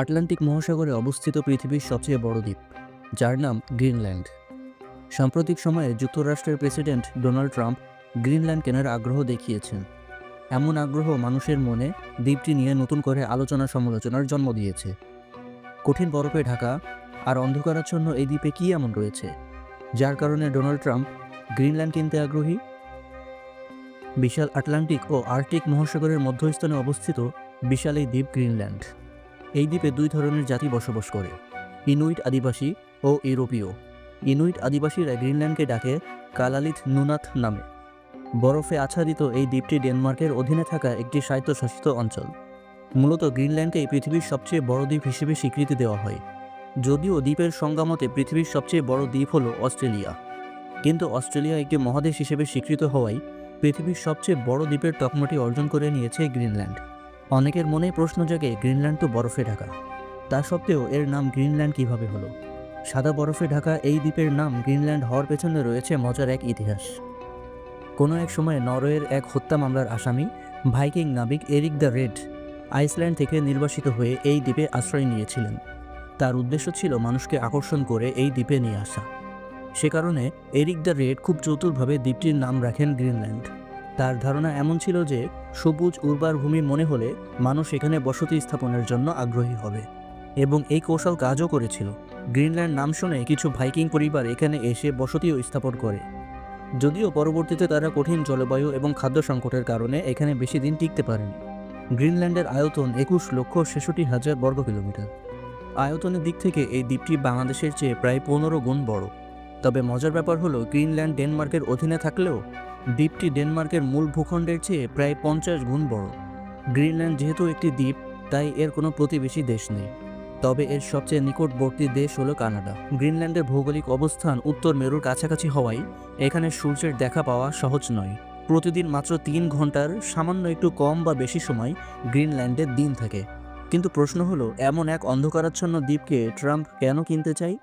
Atlantic মহাসাগরে অবস্থিত পৃথিবীর সবচেয়ে বড় দ্বীপ, যার নাম গ্রিনল্যান্ড। সাম্প্রতিক সময়ে যুক্তরাষ্ট্রের প্রেসিডেন্ট ডোনাল্ড ট্রাম্প গ্রিনল্যান্ড কেনার আগ্রহ দেখিয়েছেন। এমন আগ্রহ মানুষের মনে দ্বীপটি নিয়ে নতুন করে আলোচনা সমালোচনার জন্ম দিয়েছে। কঠিন বরফে ঢাকা আর অন্ধকারাচ্ছন্ন এই দ্বীপে কী এমন রয়েছে, যার কারণে ডোনাল্ড ট্রাম্প গ্রিনল্যান্ড কিনতে আগ্রহী? বিশাল আটলান্টিক ও আর্কটিক মহাসাগরের মধ্যস্থানে অবস্থিত বিশাল এই দ্বীপ গ্রিনল্যান্ড। এই দ্বীপে দুই ধরনের জাতি বসবাস করে, ইনুইট আদিবাসী ও ইউরোপীয়। ইনুইট আদিবাসীরা গ্রিনল্যান্ডকে ডাকে কালালিথ নুনাথ নামে। বরফে আচ্ছাদিত এই দ্বীপটি ডেনমার্কের অধীনে থাকা একটি স্বায়ত্তশাসিত অঞ্চল। মূলত গ্রিনল্যান্ডকে পৃথিবীর সবচেয়ে বড় দ্বীপ হিসেবে স্বীকৃতি দেওয়া হয়। যদিও দ্বীপের সংজ্ঞা মতে পৃথিবীর সবচেয়ে বড় দ্বীপ হল অস্ট্রেলিয়া। কিন্তু অস্ট্রেলিয়া একটি মহাদেশ হিসেবে স্বীকৃত হওয়ায় পৃথিবীর সবচেয়ে বড় দ্বীপের তকমাটি অর্জন করে নিয়েছে গ্রিনল্যান্ড। অনেকের মনে প্রশ্ন জাগে গ্রিনল্যান্ড তো বরফে ঢাকা। তা সত্ত্বেও এর নাম গ্রিনল্যান্ড কীভাবে হলো? সাদা বরফে ঢাকা এই দ্বীপের নাম গ্রিনল্যান্ড হওয়ার পেছনে রয়েছে মজার এক ইতিহাস। কোনো এক সময় নরওয়ের এক হত্যা মামলার আসামি, ভাইকিং নাবিক এরিক দ্য রেড, আইসল্যান্ড থেকে নির্বাসিত হয়ে এই দ্বীপে আশ্রয় নিয়েছিলেন। তার উদ্দেশ্য ছিল মানুষকে আকর্ষণ করে এই দ্বীপে নিয়ে আসা। সে কারণে এরিক দ্য রেড খুব চতুরভাবে দ্বীপটির নাম রাখেন গ্রিনল্যান্ড। তার ধারণা এমন ছিল যে, সবুজ উর্বর ভূমি মনে হলে মানুষ এখানে বসতি স্থাপনের জন্য আগ্রহী হবে। এবং এই কৌশল কাজও করেছিল। গ্রিনল্যান্ড নাম শুনে কিছু ভাইকিং পরিবার এখানে এসে বসতিও স্থাপন করে। যদিও পরবর্তীতে তারা কঠিন জলবায়ু এবং খাদ্য সংকটের কারণে এখানে বেশি দিন টিকতে পারেনি। গ্রিনল্যান্ডের আয়তন একুশ লক্ষ ছেষট্টি হাজার বর্গ কিলোমিটার। আয়তনের দিক থেকে এই দ্বীপটি বাংলাদেশের চেয়ে প্রায় পনেরো গুণ বড়। তবে মজার ব্যাপার হলো, গ্রিনল্যান্ড ডেনমার্কের অধীনে থাকলেও দ্বীপটি ডেনমার্কের মূল ভূখণ্ডের চেয়ে প্রায় পঞ্চাশ গুণ বড়। গ্রিনল্যান্ড যেহেতু একটি দ্বীপ, তাই এর কোনো প্রতিবেশী দেশ নেই। তবে এর সবচেয়ে নিকটবর্তী দেশ হলো কানাডা। গ্রিনল্যান্ডের ভৌগোলিক অবস্থান উত্তর মেরুর কাছাকাছি হওয়ায় এখানে সূর্যের দেখা পাওয়া সহজ নয়। প্রতিদিন মাত্র তিন ঘণ্টার সামান্য একটু কম বা বেশি সময় গ্রিনল্যান্ডের দিন থাকে। কিন্তু প্রশ্ন হলো, এমন এক অন্ধকারাচ্ছন্ন দ্বীপকে ট্রাম্প কেন কিনতে চাই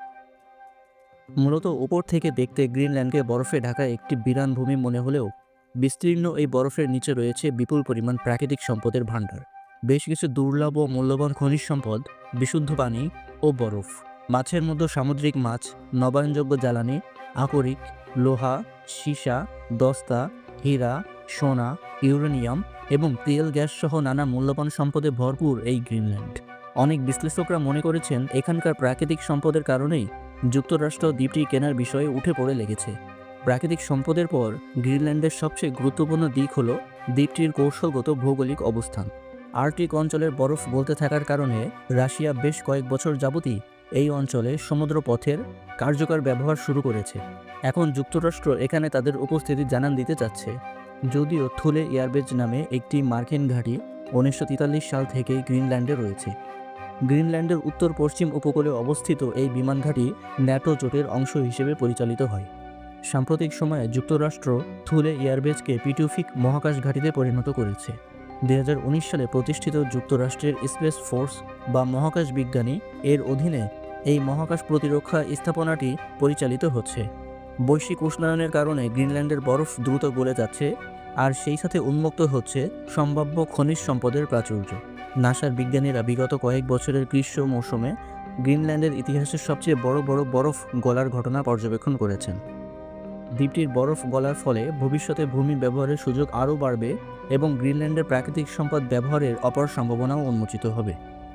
মূলত উপর থেকে দেখতে গ্রিনল্যান্ডকে বরফে ঢাকা একটি বিরান ভূমি মনে হলেও বিস্তীর্ণ এই বরফের নিচে রয়েছে বিপুল পরিমাণ প্রাকৃতিক সম্পদের ভাণ্ডার। বেশ কিছু দুর্লভ ও মূল্যবান খনিজ সম্পদ, বিশুদ্ধ পানি ও বরফ। মাছের মধ্যে সামুদ্রিক মাছ, নবায়নযোগ্য জ্বালানি, আকরিক, লোহা, সীসা, দস্তা, হীরা, সোনা, ইউরেনিয়াম এবং তেল গ্যাস সহ নানা মূল্যবান সম্পদে ভরপুর এই গ্রিনল্যান্ড। অনেক বিশ্লেষকরা মনে করেছেন, এখানকার প্রাকৃতিক সম্পদের কারণেই যুক্তরাষ্ট্র দ্বীপটি কেনার বিষয়ে উঠে পড়ে লেগেছে। প্রাকৃতিক সম্পদের পর গ্রিনল্যান্ডের সবচেয়ে গুরুত্বপূর্ণ দিক হল দ্বীপটির কৌশলগত ভৌগোলিক অবস্থান। আর্কটিক অঞ্চলের বরফ বলতে থাকার কারণে রাশিয়া বেশ কয়েক বছর যাবতই এই অঞ্চলে সমুদ্র পথের কার্যকর ব্যবহার শুরু করেছে। এখন যুক্তরাষ্ট্র এখানে তাদের উপস্থিতি জানান দিতে চাচ্ছে। যদিও থুলে এয়ারবেজ নামে একটি মার্কিন ঘাঁটি উনিশশো তেতাল্লিশ সাল থেকেই গ্রিনল্যান্ডে রয়েছে। গ্রিনল্যান্ডের উত্তর পশ্চিম উপকূলে অবস্থিত এই বিমান ঘাঁটি ন্যাটো জোটের অংশ হিসেবে পরিচালিত হয়। সাম্প্রতিক সময়ে যুক্তরাষ্ট্র থুলে এয়ারবেজকে পিটুফিক মহাকাশ ঘাঁটিতে পরিণত করেছে। দুই সালে প্রতিষ্ঠিত যুক্তরাষ্ট্রের স্পেস ফোর্স বা মহাকাশ বিজ্ঞানী এর অধীনে এই মহাকাশ প্রতিরক্ষা স্থাপনাটি পরিচালিত হচ্ছে। বৈশ্বিক উষ্ণায়নের কারণে গ্রিনল্যান্ডের বরফ দ্রুত গলে যাচ্ছে, আর সেই সাথে উন্মুক্ত হচ্ছে সম্ভাব্য খনিজ সম্পদের প্রাচুর্য। নাসার বিজ্ঞানীরা বিগত কয়েক বছরের গ্রীষ্ম মৌসুমে গ্রিনল্যান্ডের ইতিহাসের সবচেয়ে বড় বড় বরফ গলার ঘটনা পর্যবেক্ষণ করেছেন। দ্বীপটির বরফ গলার ফলে ভবিষ্যতে ভূমি ব্যবহারের সুযোগ আরও বাড়বে এবং গ্রিনল্যান্ডের প্রাকৃতিক সম্পদ ব্যবহারের অপর সম্ভাবনাও উন্মোচিত হবে।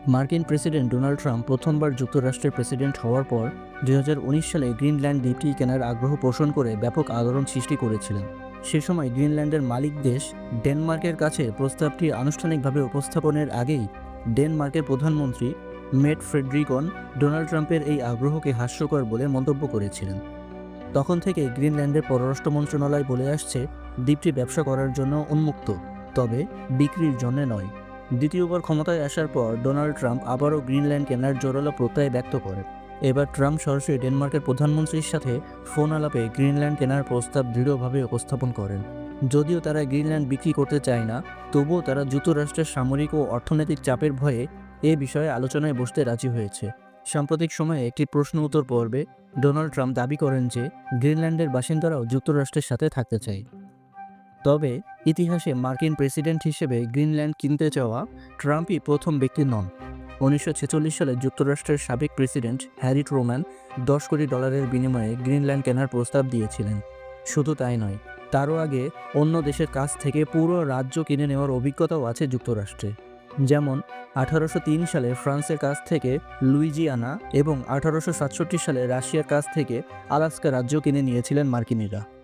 মার্কিন প্রেসিডেন্ট ডোনাল্ড ট্রাম্প প্রথমবার যুক্তরাষ্ট্রের প্রেসিডেন্ট হওয়ার পর দু হাজার উনিশ সালে গ্রিনল্যান্ড দ্বীপটি কেনার আগ্রহ পোষণ করে ব্যাপক আলোড়ন সৃষ্টি করেছিলেন। সে সময় গ্রিনল্যান্ডের মালিক দেশ ডেনমার্কের কাছে প্রস্তাবটি আনুষ্ঠানিকভাবে উপস্থাপনের আগেই ডেনমার্কের প্রধানমন্ত্রী মেট ফ্রেডরিকন ডোনাল্ড ট্রাম্পের এই আগ্রহকে হাস্যকর বলে মন্তব্য করেছিলেন। তখন থেকে গ্রিনল্যান্ডের পররাষ্ট্র মন্ত্রণালয় বলে আসছে, দ্বীপটি ব্যবসা করার জন্য উন্মুক্ত, তবে বিক্রির জন্য নয়। দ্বিতীয়বার ক্ষমতায় আসার পর ডোনাল্ড ট্রাম্প আবারও গ্রিনল্যান্ড কেনার জোরালো প্রত্যয় ব্যক্ত করেন। এবার ট্রাম্প সরাসরি ডেনমার্কের প্রধানমন্ত্রীর সাথে ফোন আলাপে গ্রিনল্যান্ড কেনার প্রস্তাব দৃঢ়ভাবে উপস্থাপন করেন। যদিও তারা গ্রিনল্যান্ড বিক্রি করতে চায় না, তবুও তারা যুক্তরাষ্ট্রের সামরিক ও অর্থনৈতিক চাপের ভয়ে এ বিষয়ে আলোচনায় বসতে রাজি হয়েছে। সাম্প্রতিক সময়ে একটি প্রশ্ন উত্তর পর্বে ডোনাল্ড ট্রাম্প দাবি করেন যে গ্রিনল্যান্ডের বাসিন্দারাও যুক্তরাষ্ট্রের সাথে থাকতে চায়। তবে ইতিহাসে মার্কিন প্রেসিডেন্ট হিসেবে গ্রিনল্যান্ড কিনতে চাওয়া ট্রাম্পই প্রথম ব্যক্তি নন। উনিশশো ছেচল্লিশ সালে যুক্তরাষ্ট্রের সাবেক প্রেসিডেন্ট হ্যারি ট্রুম্যান দশ কোটি ডলারের বিনিময়ে গ্রিনল্যান্ড কেনার প্রস্তাব দিয়েছিলেন। শুধু তাই নয়, তারও আগে অন্য দেশের কাছ থেকে পুরো রাজ্য কিনে নেওয়ার অভিজ্ঞতাও আছে যুক্তরাষ্ট্রে। যেমন, আঠারোশো তিন সালে ফ্রান্সের কাছ থেকে লুইজিয়ানা এবং আঠারোশো সাতষট্টি সালে রাশিয়ার কাছ থেকে আলাস্কা রাজ্য কিনে নিয়েছিলেন মার্কিনিরা।